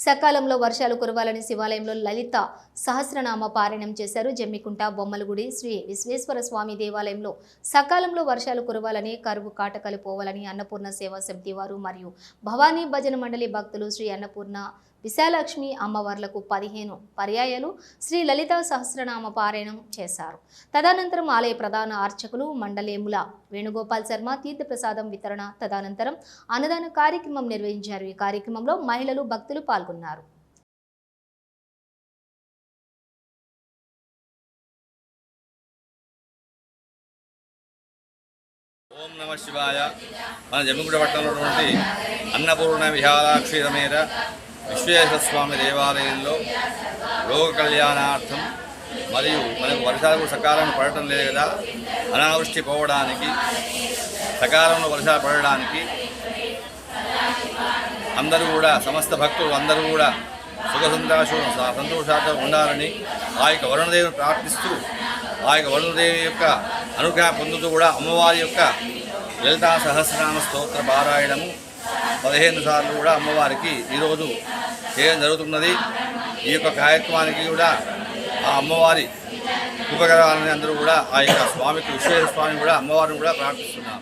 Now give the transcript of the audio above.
సకాలంలో వర్షాలు కురవాలని శివాలయంలో లలిత సహస్రనామ పారాయణం చేశారు జమ్మికుంట బొమ్మలగుడి శ్రీ విశ్వేశ్వర స్వామి దేవాలయంలో. సకాలంలో వర్షాలు కురవాలని కరువు కాటకలు పోవాలని అన్నపూర్ణ సేవా సమితి వారు మరియు భవానీ భజన మండలి భక్తులు శ్రీ అన్నపూర్ణ విశాలక్ష్మి అమ్మవార్లకు పదిహేను పర్యాయాలు శ్రీ లలిత సహస్రనామ పారాయణం చేశారు. తదనంతరం ఆలయ ప్రధాన అర్చకులు మండలేముల వేణుగోపాల్ శర్మ తీర్థప్రసాదం వితరణ తదనంతరం అన్నదాన కార్యక్రమం నిర్వహించారు. ఈ కార్యక్రమంలో మహిళలు భక్తులు పాల్గొన్నారు. ఓం నమ శివాయ. మన జమ్మిగుడ పట్టణంలో ఉన్నటువంటి అన్నపూర్ణ విహారాక్షి సమేత విశ్వేశ్వర స్వామి దేవాలయంలో లోక కళ్యాణార్థం మరియు మనకు వర్షాలు సకాలంలో పడటం లేదు కదా. అనావృష్టి పోవడానికి సకాలంలో వర్షాలు పడడానికి అందరూ కూడా సమస్త భక్తులు అందరూ కూడా సుఖ సంతోష సంతోషాలతో ఉండాలని ఆ యొక్క వరుణదేవిని ప్రార్థిస్తూ ఆ యొక్క వరుణదేవి యొక్క అనుగ్రహం పొందుతూ కూడా అమ్మవారి యొక్క లలితా సహస్రనామ స్తోత్ర పారాయణము పదిహేను సార్లు కూడా అమ్మవారికి ఈరోజు ఏం జరుగుతున్నది? ఈ యొక్క కార్యక్రమానికి కూడా ఆ అమ్మవారి ఉపకరాలని అందరూ కూడా ఆ యొక్క స్వామికి విశ్వేశ్వర స్వామిని కూడా అమ్మవారిని కూడా ప్రార్థిస్తున్నాం.